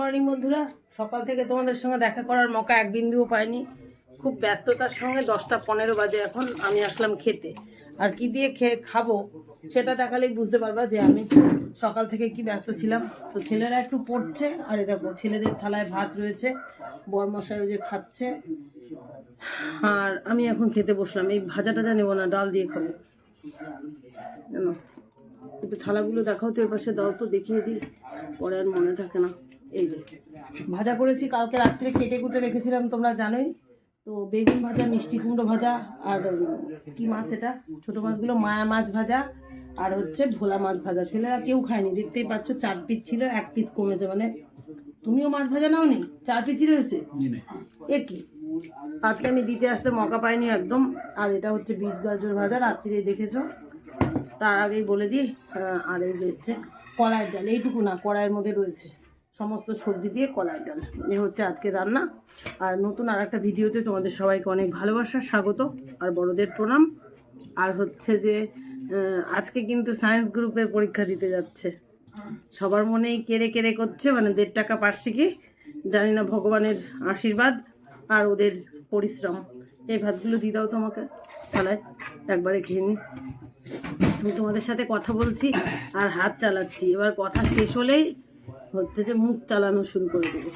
Morning বন্ধুরা। সকাল থেকে তোমাদের সঙ্গে দেখা করার মকা এক বিন্দুও পাইনি। খুব ব্যস্ততার সঙ্গে দশটা পনেরো বাজে এখন আমি আসলাম খেতে। আর কি দিয়ে খেয়ে খাব, সেটা দেখালেই বুঝতে পারবা যে আমি সকাল থেকে কি ব্যস্ত ছিলাম। তো ছেলেরা একটু পড়ছে, আর এ দেখো, ছেলেদের থালায় ভাত রয়েছে, বরমশাইও যে খাচ্ছে। আর আমি এখন খেতে বসলাম, এই ভাজা টাজা নেব না, ডাল দিয়ে খাব। একটু থালাগুলো দেখাও তো এর পাশে দাও তো দেখিয়ে দিই। পরে আর মনে থাকে না। এই যে। ভাজা করেছি কালকে রাত্রে কেটে কুটে রেখেছিলাম তোমরা জানোই। তো বেগুন ভাজা মিষ্টি কুমড়ো ভাজা আর কি মাছ এটা? ছোট মাছগুলো মায়া মাছ ভাজা আর হচ্ছে ভোলা মাছ ভাজা। ছেলেরা কেউ খায়নি দেখতেই পাচ্ছ চার পিস ছিল এক পিস কমেছে। মানে তুমিও মাছ ভাজা নাও নি চার পিসই রয়েছে? এ কি? আজকে আমি দিতে আসতে মকা পাইনি একদম। আর এটা হচ্ছে বীজ গাজর ভাজা রাত্রিরে দেখেছ। তার আগেই বলে দিই আর এই হচ্ছে কলাইয়ের ডাল, এইটুকু না, কড়াইয়ের মধ্যে রয়েছে। সমস্ত সবজি দিয়ে কলাইয়ের ডাল। এ হচ্ছে আজকে রান্না। আর নতুন আর একটা ভিডিওতে তোমাদের সবাইকে অনেক ভালোবাসা, স্বাগত আর বড়দের প্রণাম। আর হচ্ছে যে আজকে কিন্তু সায়েন্স গ্রুপের পরীক্ষা দিতে যাচ্ছে। সবার মনেই কেড়ে কেড়ে করছে মানে দেড় টাকা পার্শ্বিকী জানি না, ভগবানের আশীর্বাদ আর ওদের পরিশ্রম। এই ভাতগুলো দিয়ে দাও তোমাকে। তাহলে একবারে খেয়ে নিই আমি তোমাদের সাথে কথা বলছি আর হাত চালাচ্ছি। এবার কথা শেষ হলেই হচ্ছে যে মুখ চালানো শুরু করে দেবো।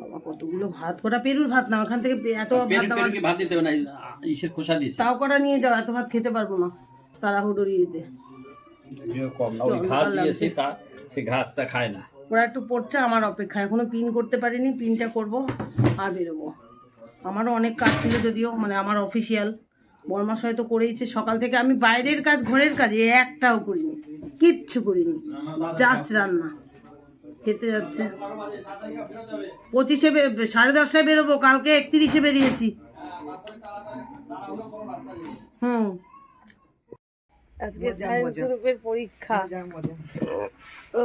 বাবা কতগুলো ভাত। কটা পেরুর ভাত না ওখান থেকে এত ভাত দিতে না ইসের খোসা দিয়েছে। তাও কটা নিয়ে যাও এত ভাত খেতে পারব না। তাড়াহুড়ো ইয়েতে যদিও কম না ওই ঘাস দিয়েছে তা সে ঘাসটা খায় না। ওরা একটু পড়ছে আমার অপেক্ষা এখনও পিন করতে পারিনি পিনটা করব আর বেরোবো। আমারও অনেক কাজ ছিল যদিও মানে আমার অফিসিয়াল বর্মাস হয়তো করেইছে সকাল থেকে আমি বাইরের কাজ ঘরের কাজ একটাও করিনি কিচ্ছু করিনি জাস্ট রান্না। খেতে যাচ্ছে। পঁচিশে সাড়ে দশটায় বেরোবো কালকে একত্রিশে বেরিয়েছি। হুম। আজকে সায়েন্স গ্রুপের পরীক্ষা। ও।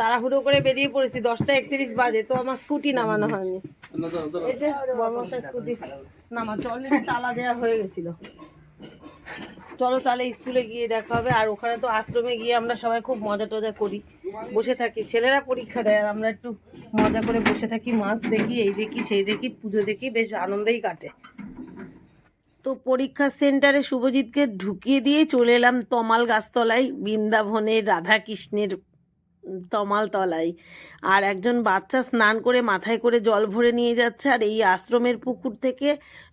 তাড়াহুড়ো করে বেরিয়ে পড়েছি, দশটা একত্রিশ বাজে, তো আমার স্কুটি নামানো হয়নি। স্কুটি অলরেডি তালা দেওয়া হয়ে গেছিল। চলো তাহলে স্কুলে গিয়ে দেখা হবে, আর ওখানে তো আশ্রমে গিয়ে আমরা সবাই খুব মজা টজা করি, বসে থাকি। ছেলেরা পরীক্ষা দেয়, আর আমরা একটু মজা করে বসে থাকি, মাছ দেখি, এই দেখি, সেই দেখি, পুজো দেখি, বেশ আনন্দেই কাটে। তো পরীক্ষা সেন্টারে শুভজিৎকে ঢুকিয়ে দিয়ে চলে এলাম তমাল গাছতলায়, বৃন্দাবনের রাধাকৃষ্ণের তমাল তলায় আর একজন বাচ্চা স্নান করে মাথায় করে জল ভরে নিয়ে যাচ্ছে, আর এই আশ্রমের পুকুর থেকে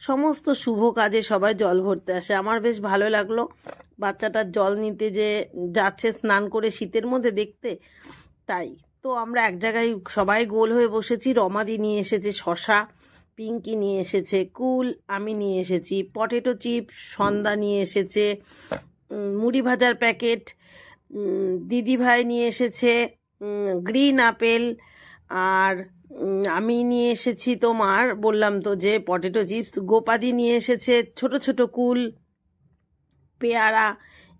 সমস্ত শুভ কাজে সবাই জল ভরতে আসে। আমার বেশ ভালো লাগল বাচ্চাটার জল নিতে যে যাচ্ছে স্নান করে শীতের মধ্যে দেখতে, তাই। তো আমরা এক জায়গায় সবাই গোল হয়ে বসেছি, রমাদি নিয়ে এসেছে, শশা, পিঙ্কি নিয়ে এসেছে, কুল, আমি নিয়ে এসেছি, পটেটো চিপ সন্ধ্যা নিয়ে এসেছে মুড়ি ভাজার প্যাকেট দিদি ভাই নিয়ে এসেছে গ্রিন আপেল, আর আমি নিয়ে এসেছি তোমার, বললাম তো যে পটেটো চিপস, গোপাদি নিয়ে এসেছে, ছোট ছোট কুল, পেয়ারা,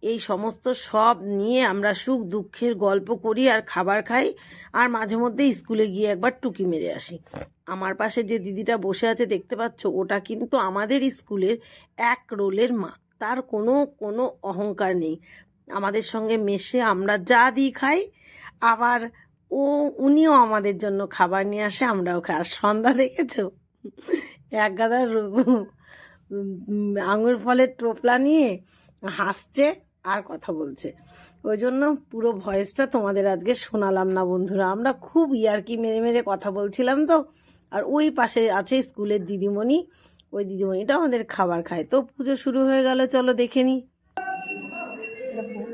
এই সমস্ত সব নিয়ে আমরা সুখ দুঃখের গল্প করি আর খাবার খাই, আর মাঝে মধ্যে স্কুলে গিয়ে একবার টুকি মেরে আসি। আমার পাশে যে দিদিটা বসে আছে, দেখতে পাচ্ছ, ওটা কিন্তু আমাদের স্কুলের এক রোলের মা, তার কোনো কোনো অহংকার নেই। আমাদের সঙ্গে মেশে আমরা যা দিই খাই, আবার ও, উনিও আমাদের জন্য খাবার নিয়ে আসে, আমরাও খাই। আর সন্ধ্যা দেখেছ? এক গাদা রু- আঙুর ফলের টোপলা নিয়ে হাসছে আর কথা বলছে। ওই জন্য পুরো ভয়েসটা তোমাদের আজকে শোনালাম না বন্ধুরা। আমরা খুব ইয়ার্কি মেরে মেরে কথা বলছিলাম তো, আর ওই পাশে আছে স্কুলের দিদিমণি। ওই দিদিমণিটা আমাদের খাবার খায়। তো পুজো শুরু হয়ে গেল, চলো দেখে নিই।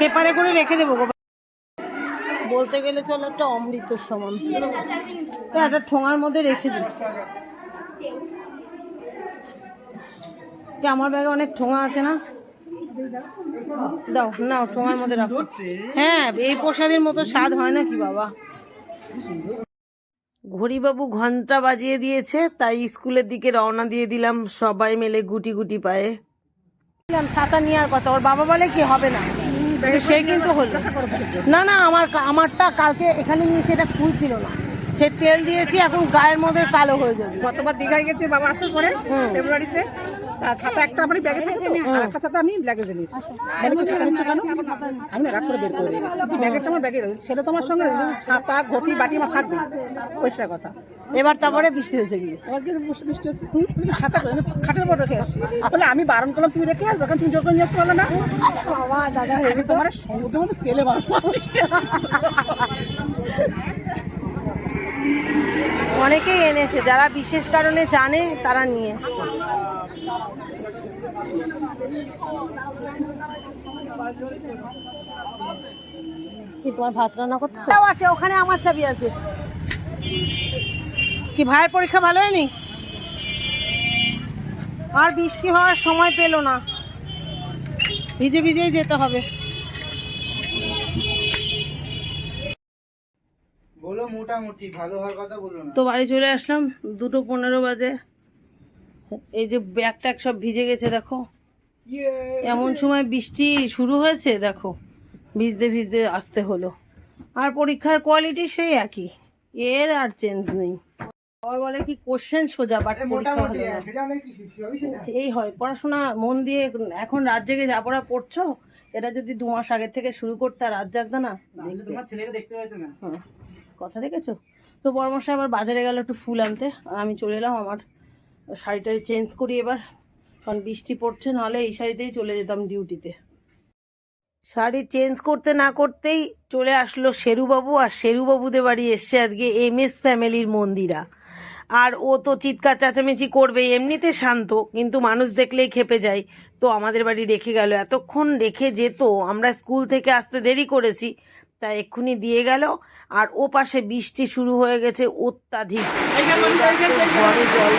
পেপারে করে রেখে দেবো বলতে গেলে চলো একটা অমৃতর সমান। তো একটা ঠোঙার মধ্যে রেখে দিই। আমার ব্যাগে অনেক ঠোঙা আছে না? দাও নাও ঠোঙার মধ্যে রাখো। হ্যাঁ এই প্রসাদের মতো স্বাদ হয় না কি বাবা? ঘড়িবাবু ঘণ্টা বাজিয়ে দিয়েছে তাই স্কুলের দিকে রওনা দিয়ে দিলাম। সবাই মিলে গুটি গুটি পায়ে। ছাতা নেওয়ার কথা ওর বাবা বলে কি হবে না? তো সে কিন্তু হলো। না না আমার আমারটা কালকে এখানে নিয়ে সেটা খুলছিল না। সে তেল দিয়েছি এখন গায়ের মধ্যে কালো হয়ে যাবে। গতবার দীঘায় গেছি বাবা আসার পরে ফেব্রুয়ারিতে। ছাতা একটা আমার ব্যাগে থাকে তো আর একটা ছাতা আমি ব্যাগে নিয়েছি। মানে কিছু কেন কেন? আমি না রাগ করে বের করে দিয়ে গেছি কিন্তু ব্যাগেরটা আমার ব্যাগে রয়েছে। সেটা তো আমার সঙ্গে ছাতা ঘটি বাটি আমার থাকবে। পরিষ্কার কথা। এবার তারপরে বৃষ্টি হয়েছে গিয়ে। এবার কি বৃষ্টি হচ্ছে? কি ছাতা খাটের উপর রেখে আসছি। বলে আমি বারণ করলাম তুমি রেখে আসবে? কারণ তুমি জোর করে নিয়ে আসতে পারলে না? বাবা দাদা আমি তোমার সমুদ্রের মধ্যে চেলে বারণ অনেকেই এনেছে। যারা বিশেষ কারণে জানে তারা নিয়ে এসছে। কি তোমার ভাত রান্না করতে তাও আছে ওখানে আমার চাবি আছে। কি ভাইয়ের পরীক্ষা ভালো হয়নি? আর বৃষ্টি হওয়ার সময় পেল না। ভিজে ভিজেই যেতে হবে। বলো মোটামুটি ভালো হওয়ার কথা বলো তো বাড়ি চলে আসলাম দুটো পনেরো বাজে। এই যে ব্যাগ ট্যাগ সব ভিজে গেছে দেখো। এমন সময় বৃষ্টি শুরু হয়েছে দেখো। ভিজতে ভিজতে আসতে হলো। আর পরীক্ষার কোয়ালিটি সেই একই। এর আর চেঞ্জ নেই। আবার বলে কি কোশ্চেন সোজা বাট সবই। এই হয় পড়াশোনা মন দিয়ে এখন রাত জেগে যা পড়া পড়ছো এটা যদি দু মাস আগের থেকে শুরু করতে আর রাত জাগতো না কথা দেখেছ? তো পরামর্শ আবার বাজারে গেল একটু ফুল আনতে আমি চলে এলাম আমার শাড়িটা চেঞ্জ করি এবার। কারণ বৃষ্টি পড়ছে, নাহলে এই শাড়িতেই চলে যেতাম ডিউটিতে। শাড়ি চেঞ্জ করতে না করতেই চলে আসলো শেরুবাবু, আর শেরুবাবুদের বাড়ি এসছে আজকে এম এস ফ্যামিলির মন্দিরা। আর ও তো চিৎকার চেঁচামেচি করবে এমনিতে শান্ত, কিন্তু মানুষ দেখলেই খেপে যায়। তো আমাদের বাড়ি রেখে গেল। এতক্ষণ রেখে যেত, আমরা স্কুল থেকে আসতে দেরি করেছি। তা এক্ষুনি দিয়ে গেল, আর ও পাশে বৃষ্টি শুরু হয়ে গেছে অত্যাধিক। ঘরে জল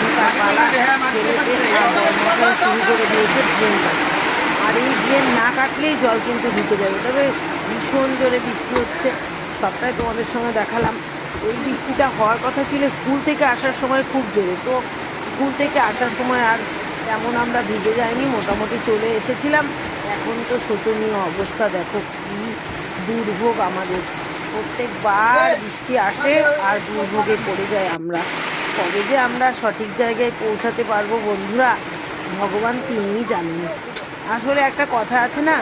শুরু করে দিয়েছে আর এই ড্রেন না কাটলেই জল কিন্তু ঢুকে যাবে, তবে ভীষণ জোরে বৃষ্টি হচ্ছে। সবটাই তোমাদের সঙ্গে দেখালাম। এই বৃষ্টিটা হওয়ার কথা ছিল স্কুল থেকে আসার সময় খুব জোরে। তো স্কুল থেকে আসার সময় আর তেমন আমরা ভিজে যাইনি, মোটামুটি চলে এসেছিলাম। এখন তো শোচনীয় অবস্থা, দেখো কি দুর্ভোগ আমাদের। প্রত্যেকবার বৃষ্টি আসে আর দুর্ভোগে পড়ে যায় আমরা। কবে যে আমরা সঠিক জায়গায় পৌঁছাতে পারব বন্ধুরা, ভগবান তিনিই জানেন। আসলে একটা কথা আছে না,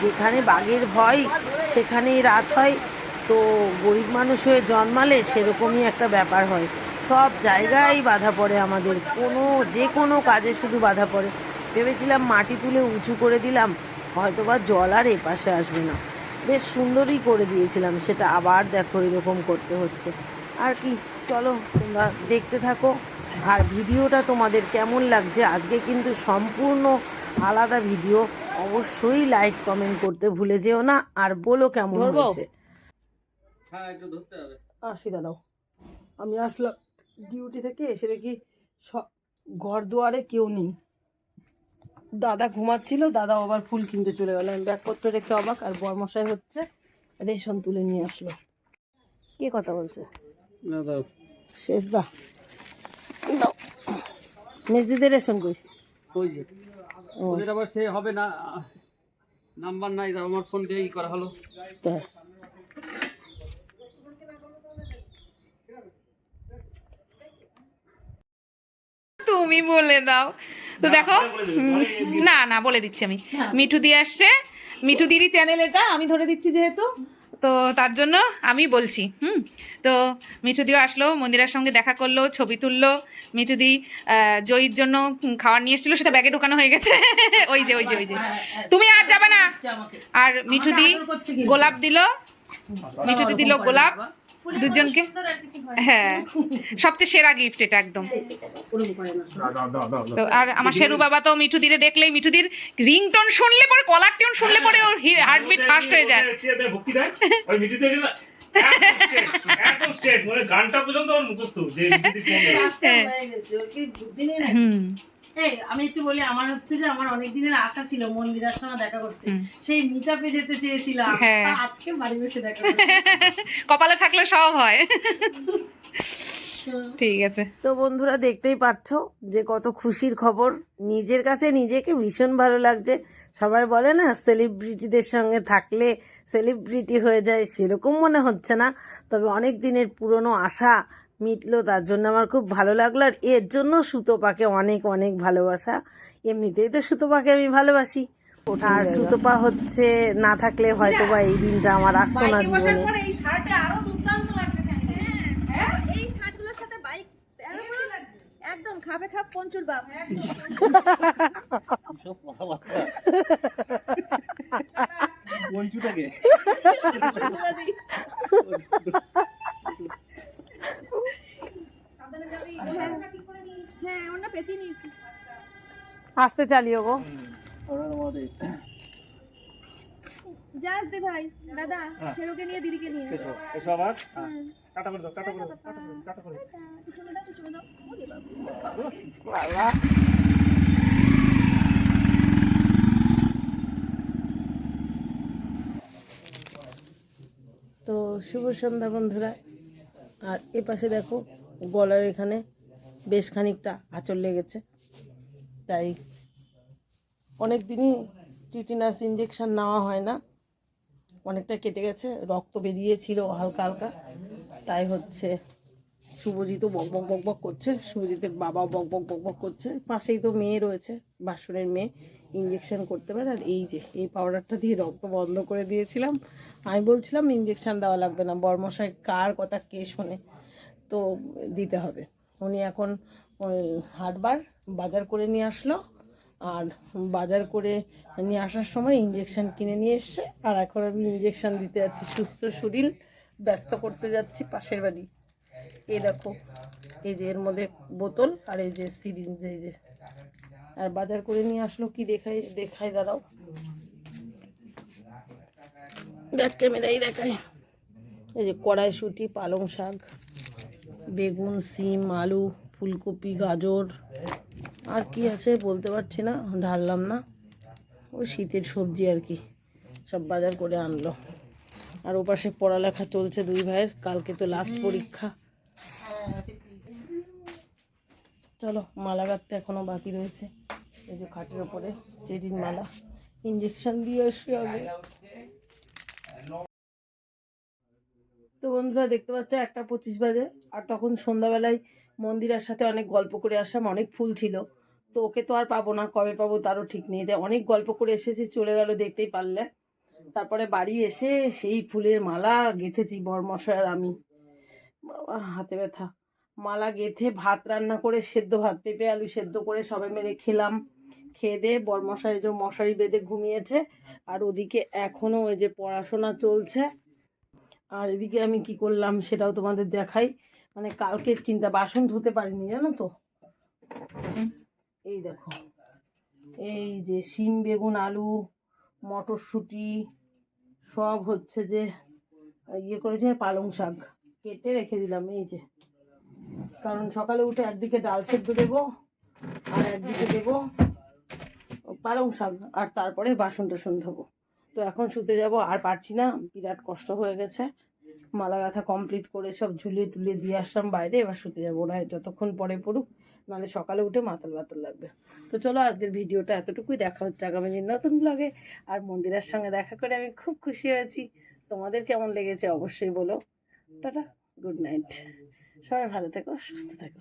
যেখানে বাঘের ভয় সেখানেই রাত হয়। তো গরিব মানুষ হয়ে জন্মালে সেরকমই একটা ব্যাপার হয়। সব জায়গায় বাধা পড়ে আমাদের। কোনো যে কোনো কাজে শুধু বাধা পড়ে। ভেবেছিলাম মাটি তুলে উঁচু করে দিলাম। হয়তোবা জল আর এপাশে আসবে না। বেশ সুন্দরই করে দিয়েছিলাম সেটা আবার দেখো এরকম করতে হচ্ছে। আর কি চলো তোমরা দেখতে থাকো। আর ভিডিওটা তোমাদের কেমন লাগছে আজকে কিন্তু সম্পূর্ণ আলাদা ভিডিও। অবশ্যই লাইক কমেন্ট করতে ভুলে যেও না আর বলো কেমন হয়েছে। হ্যাঁ একটু ধরতে হবে। আসি দাঁড়াও। আমি আসলাম ডিউটি থেকে এসে দেখি ঘর দুয়ারে কেউ নেই। দাদা ঘুমাচ্ছিল দাদা আবার ফুল কিনতে চলে গেল। আমি ব্যাগপত্র রেখে অবাক আর বরমশাই হচ্ছে রেশন তুলে নিয়ে আসলো। কে কথা বলছে? না দাও শেষ দা দাও মেজদিদের রেশন কই? ওই যে। ওদের আবার সে হবে না নাম্বার নাই আমার ফোন দিয়ে ই করা হলো। তুমি বলে দাও তো দেখো না না বলে দিচ্ছি আমি। মিঠু দিয়ে আসছে। মিঠু দিদি চ্যানেল এটা আমি ধরে দিচ্ছি যেহেতু। তো তার জন্য আমি বলছি হুম? তো মিঠু দিও আসলো মন্দিরের সঙ্গে দেখা করল ছবি তুললো। মিঠু দি জয়ীর জন্য খাওয়ার নিয়ে এসেছিল সেটা ব্যাগে ঢোকানো হয়ে গেছে। ওই যে ওই যে ওই যে। তুমি আর যাবে না। আর মিঠু দি গোলাপ দিল। মিঠু দি দিল গোলাপ। দুজনকে? হ্যাঁ সবচেয়ে সেরা গিফট এটা একদম। তো আর আমার শেরু বাবা তো মিঠু দিরে দেখলেই মিঠু দির রিং রিংটোন শুনলে পরে কলার টিউন শুনলে পরে ওর হার্টবিট ফাস্ট হয়ে যায়। গানটা পর্যন্ত মুখস্থ। এই আমি একটু বলি আমার হচ্ছে যে আমার অনেক দিনের আশা ছিল মন্দিরের সঙ্গে দেখা করতে। সেই মিটাপে যেতে চেয়েছিলাম হ্যাঁ। আজকে বাড়ি বসে দেখা কপালে থাকলে সব হয়। ঠিক আছে। তো বন্ধুরা দেখতেই পাচ্ছো যে কত খুশির খবর। নিজের কাছে নিজেকে ভীষণ ভালো লাগছে। সবাই বলে না সেলিব্রিটিদের সঙ্গে থাকলে সেলিব্রিটি হয়ে যায় সেরকম মনে হচ্ছে না। তবে অনেক দিনের পুরনো আশা মিটলো তার জন্য আমার খুব ভালো লাগল। আর এর জন্য সুতোপাকে অনেক অনেক ভালোবাসা। এমনিতেই তো সুতোপাকে আমি ভালোবাসি। আর সুতোপা হচ্ছে না থাকলে হয়তো বা এই দিনটা আমার আসতো না জীবনে। এই শার্টে আরও দুর্দান্ত লাগছে এই শার্টগুলোর সাথে বাইক একদম খাপে খাপ পঞ্চুর বাপ। পঞ্চুটাকে হ্যাঁ। ওটা পেঁচিয়ে নিয়েছি। আসতে চালিও গো। যাস দে ভাই দাদা শেরুকে নিয়ে দিদিকে নিয়ে। এসো এসো আবার। হ্যাঁ। করে দাও টাটা করে দাও টাটা করে দাও, টাটা করে দাও। চুমে দাও চুমে দাও। ওরে বাবা। বাবা তো শুভ সন্ধ্যা বন্ধুরা। আর এ পাশে দেখো গলার এখানে বেশ খানিকটা আঁচল লেগেছে। তাই অনেক দিনই টিটিনাস ইঞ্জেকশন নেওয়া হয় না। অনেকটা কেটে গেছে, রক্ত বেরিয়েছিল হালকা হালকা। তাই হচ্ছে শুভজিৎও বক বক বক বক করছে। শুভজিতের বাবা বক বক বক বক করছে। পাশেই তো মেয়ে রয়েছে বাসনের মেয়ে। ইঞ্জেকশান করতে পারে। আর এই যে, এই পাউডারটা দিয়ে রক্ত বন্ধ করে দিয়েছিলাম। আমি বলছিলাম ইঞ্জেকশান দেওয়া লাগবে না। বর্মশাই কার কথা কে শোনে? তো দিতে হবে। উনি এখন ওই হাটবার বাজার করে নিয়ে আসলো। আর বাজার করে নিয়ে আসার সময় ইঞ্জেকশান কিনে নিয়ে এসছে। আর এখন আমি ইঞ্জেকশান দিতে যাচ্ছি, সুস্থ শরীর, ব্যস্ত করতে যাচ্ছি পাশের বাড়ি। এই দেখো, এই যে এর মধ্যে বোতল আর এই যে সিরিঞ্জ, এই যে। আর বাজার করে নিয়ে আসলো কি দেখাই দেখাই দাঁড়াও। ব্যাক ক্যামেরাই দেখায়। এই যে কড়াইশুঁটি, পালং শাক। বেগুন, সিম, আলু, ফুলকপি, গাজর, আর কি আছে বলতে পারছি না, ঢাললাম না। ওই শীতের সবজি আর কি, সব বাজার করে আনলো। আর ওপাশে পড়ালেখা চলছে দুই ভাইয়ের, কালকে তো লাস্ট পরীক্ষা। চলো, মালা গাঁথতে এখনও বাকি রয়েছে। এই যে খাটের ওপরে চেরির মালা। ইঞ্জেকশন দিয়ে আসি আগে। তো বন্ধুরা দেখতে পাচ্ছ একটা পঁচিশ বাজে। আর তখন সন্ধ্যাবেলায় মন্দিরের সাথে অনেক গল্প করে আসলাম, অনেক ফুল ছিল। তো ওকে তো আর পাবো না, কবে পাবো তারও ঠিক নেই। অনেক গল্প করে এসেছি, চলে গেল দেখতেই পারলে। তারপরে বাড়ি এসে সেই ফুলের মালা গেঁথেছি বরমশাই আর আমি। বাবা, হাতে ব্যথা। মালা গেঁথে ভাত রান্না করে, সেদ্ধ ভাত, পেঁপে, আলু সেদ্ধ করে সবাই মিলে খেলাম। খেয়ে দিয়ে বরমশাই যে মশারি বেঁধে ঘুমিয়েছে। আর ওদিকে এখনও ওই যে পড়াশোনা চলছে। আর এদিকে আমি কি করলাম সেটাও তোমাদের দেখাই। মানে কালকের চিন্তা বাসন ধুতে পারিনি, জানো তো? এই দেখো, এই যে শিম, বেগুন, আলু, মটরশুঁটি, সব হচ্ছে যে ইয়ে করেছে, পালং শাক। কেটে রেখে দিলাম, এই যে। কারণ সকালে উঠে একদিকে ডাল সেদ্ধ দেবো, আর একদিকে দেবো পালং শাক, আর তারপরে বাসন টাসন ধোবো। তো এখন শুতে যাব, আর পারছি না, বিরাট কষ্ট হয়ে গেছে। মালা গাঁথা কমপ্লিট করে সব ঝুলিয়ে টুলিয়ে দিয়ে আসলাম বাইরে, এবার শুতে যাব ওরা যতক্ষণ পরে পড়ুক, নাহলে সকালে উঠে মাতাল বাতাল লাগবে। তো চলো, আজকের ভিডিওটা এতটুকুই, দেখা হচ্ছে আগামী দিন নতুন ব্লগে আর মন্দিরের সঙ্গে দেখা করে আমি খুব খুশি হয়েছি। তোমাদের কেমন লেগেছে অবশ্যই বলো। টাটা গুড নাইট সবাই ভালো থেকো, সুস্থ থেকো।